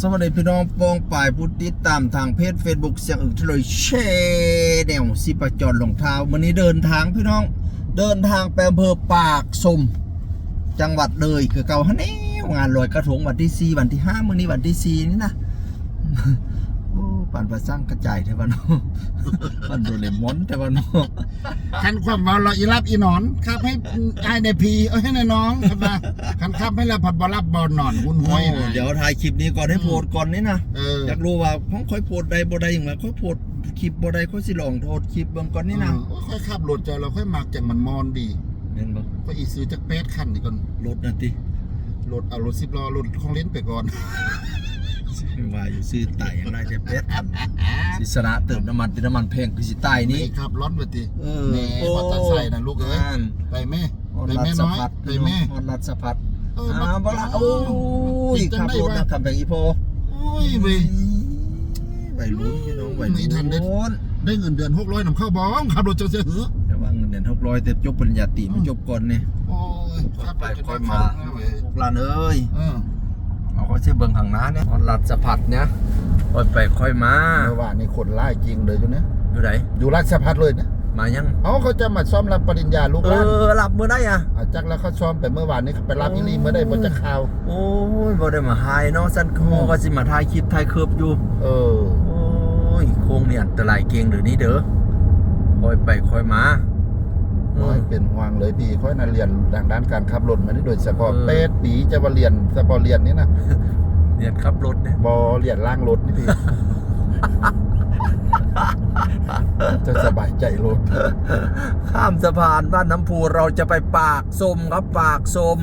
สวัสดีพี่น้องปองป่ายผู้ติดตามทางเพจ Facebook เสียงอึกทะเลยแชแนวสิประจรลงเท้าวันนี้เดินทางพี่น้อง เดินทางไปอำเภอปากสม จังหวัดเลยคือเก่าฮันนี่งานลอยกระทงวันที่4วันที่5มื้อนี้วันที่4นี่นะโอ้ปันประสร้างกระจายเทวันโนปันโดเรมอนเทวันโนคันความเมาเราอีรับอีหนอน ครับให้ไอ้ในพี เอ้ยให้ในน้องครับนะ คันครับให้เราผัดบอลับบอลหนอนหุ่นห้อยนะเดี๋ยวถ่ายคลิปนี้ก่อนให้โพสต์ก่อนนี่นะเอออยากรู้ว่าของค่อยโพสต์ใดบ่ใดอย่างไรค่อยโพสต์คลิปบ่ใดค่อยสิลองโทษคลิปเบิ่งก่อนนี่นะเออค่อยขับรถใจเราค่อยมักจังมันมอนดีเห็นบ่ก็อีซื้อจักแป๊ดคันนี่ก่อนรถนะติรถเอารถสิบล้อรถของเล่นไปก่อนว่าอยู่ซื้อไต่อย่างไรแต่เป็ดอันสิสระเติมน้ำมันติน้ำมันแพงคือสิใต้นี้นี่ขับร้อนไปติเออแหน่มอเตอร์ไซค์นะลูกเอ้ยนั่นไปแม่ฮอดไปรัดแม่สะน้อยพัดไปแม่ฮอดรัดสะพัด เอออ่าบ่ละโอ้ยติดจัขังบได้รถวะนะขับแบบอีโพโอ้ยเว้ยไปลุ้นพี่น้องไปไม่ทันได้ลุ้นได้เงินเดือนหกร้อยนำเข้าบ้องขับรถจนเสียหือแต่ว่าเงินเดือน600แต่จบปริญญาตรีไม่จบก่อนนี่โอ้ยขับไปรถจนค่อยได้มาเข้าเว้ยพวกหลานเอ้ยเออเอาเขาเชื่อเบิ่งข้างหน้าเนี่ยฮอดรัดสะพัดเนี่ยค่อยไปค่อยมาเมื่อวานนี่คนไล่จริงเลยจุเนี่ยอยู่ไหนอยู่ราชพัฒเลยนะ มายังเอาเขาจะมาซ้อมรับปริญญาลูกเอหลานอรับมือได้อะอาจักแล้วเขาซ้อมไปเมื่อวานนี้เขาไปรับอีลีเมื่อได้บนจะข่าว โอ้ยบ่ได้มาหายเนาะสันโคก็สิมาถ่ายคลิปถ่ายเคิบอยู่ เออ โอ้ยโคงเนี่ยอันตรายเก่งเดี๋ยวนี้เด้อคอยไปคอยมาเอน้ออยเป็นห่วงเลยพี่ค่อยน่าเรียนทางด้านการขับรถมานี่โดยเฉพาะเออ เป็ดปีจะมาเรียนจะบอเรียนนี่นะเรียนขับรถเนี่ยบอเรียนล่างรถนี่พี่ จะสบายใจรถข้ามสะพานบ้านน้ำพูเราจะไปปากสมครับปากสม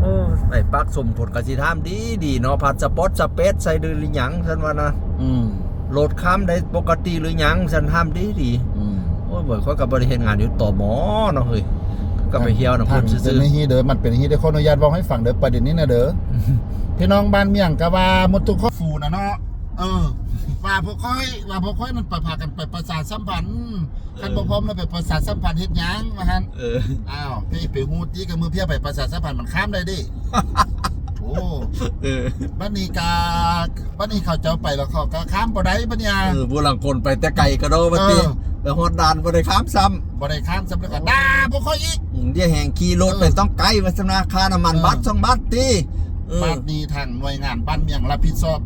โอ้ยไปปากสมผลกสิทามดีดีเนาะผัดสปอตสเปซใส่ดือหรือหยังฉันว่านะอืมโหลดข้ามได้ปกติหรือหยังฉันทำดีดีอืมโอ้ยบ่อยเขากับบริเฮ็ดงานอยู่ต่อหมอเนาะเฮ้ยก็ไปเที่ยวนะทาเพิ่งนเป็ซื้นอไม่ฮีเด้อมันเป็นฮีเด้อขออนุญาตบอกให้ฟังเด้อประเด็นนี้นะเด้อพี่น้องบ้านเมียงกะว่าหมดทุกข้อฟูนะเนาะเออ ว่าพวกค่อยว่าพวกค่อยมันไปพากันไปประสาทสัมพันธ์กันบ่พร้อมแล้วไปประสาทสัมพันธ์เฮ็ดหยังว่าหั่นเอออ้าวพี่ไปฮู้ตีกับมือเพียไปประสาทสัมพันธ์มันข้ามได้ดิโอ้เออบัดนี้กาบัดนี้เขาเจ้าไปแล้วเขาก็ข้ามบ่ได้บัดเนี่ยเออผู้หลังคนไปแต่ไกลก็โดบัดนี้เออไปฮอดด่านบ่ได้ข้ามซ้ำบ่ได้ข้ามสำแล้วก็ด่าพวกค่อยอีกอืมเดี๋ยวแห่งขี่รถเออไปต้องไกลว่าสำนาคาน้ำมันเออบัตรสองบัตรติเออบัดนี้ทางหน่วยงานบ้านเมียงรับผิดชอบ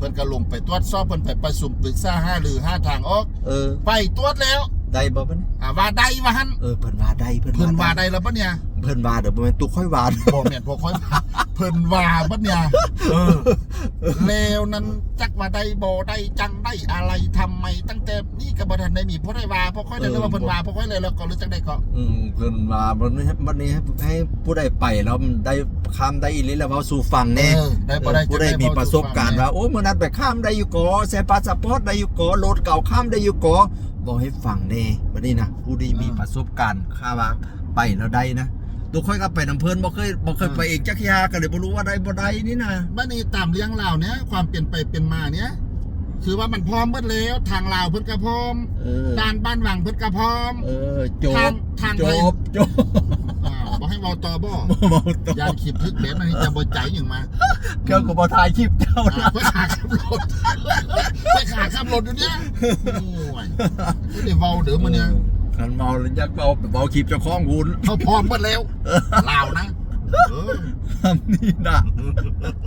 เพิ่นก็ลงไปตรวจสอบเพิ่นไปประชุมปรึกษาหารือหาทางออก เออ ไปตรวจแล้ว ได้บ่บัดนี้อ่าว่าได้ว่าหั่นเออเพิ่นว่าได้เพิ่นเพิ่นว่าได้ได้แล้วปะเนี่ยเพิ่นว่าเดี๋ยวบ่แม่นตุกค่อยว่าบอกแม่นพวกค่อยเพิ่นว่าปะเนี่ยเออแล้วนั้นจักว่าได้บ่ได้จังได้อะไรทำไมตั้งแต่นี่ก็บ่ทันได้มีผู้ได้ว่าพวกค่อยได้เลยว่าเพิ่นว่าพวกค่อยเลยแล้วก็รู้จักได้ก็อืมเพิ่นว่าบัดนี้บัดนี้ให้ให้ผู้ใดไปแล้วมันได้ข้ามได้อีหลีแล้วเว้าสู่ฟังแน่เออได้บ่ได้ผู้ใดมีประสบการณ์ว่าโอ้มื้อนั้นไปข้ามได้อยู่ก่อใส่พาสปอร์ตได้อยู่ก่อรถเก่าข้ามได้อยู่ก่อ บอกให้ฟังแน่บัดนี้นะผู้ที่มีประสบการณ์ข้าว่าไปแล้วได้นะตัวค่อยก็ไปน้ำเพิ่นบ่เคยบ่เคยไปเองจักยาก็เลยบ่รู้ว่าได้บ่ได้นี่นะบัดนี้ตามเรื่องราวเนี้ยความเปลี่ยนไปเป็นมาเนี้ยคือว่ามันพร้อมเบิดแล้ว ทางลาวเพิ่นก็พร้อมเออด้านบ้านหวังเพิ่นก็พร้อม เออจทาบงทางจไทยบจบอ่าบ่ให้เว้าต่อบ่เมาต่อยานขีดทึกแบบนั้นจะบ่ใจหยังมาเกี่ยวกับบ่ถ่ายคลิปเจ้าอ่านะเพื่อขาขับรถ เพื่ขาขับรถอยู่เนี่ยโอ้ยไม่ได้เมาเด้อมื้อเนี่ยคันเมาแล้วยักเบาเบาคลิปเจ้าของหุ่นเขาพร้อมหมดแล้วลาวนะทำนี่นะ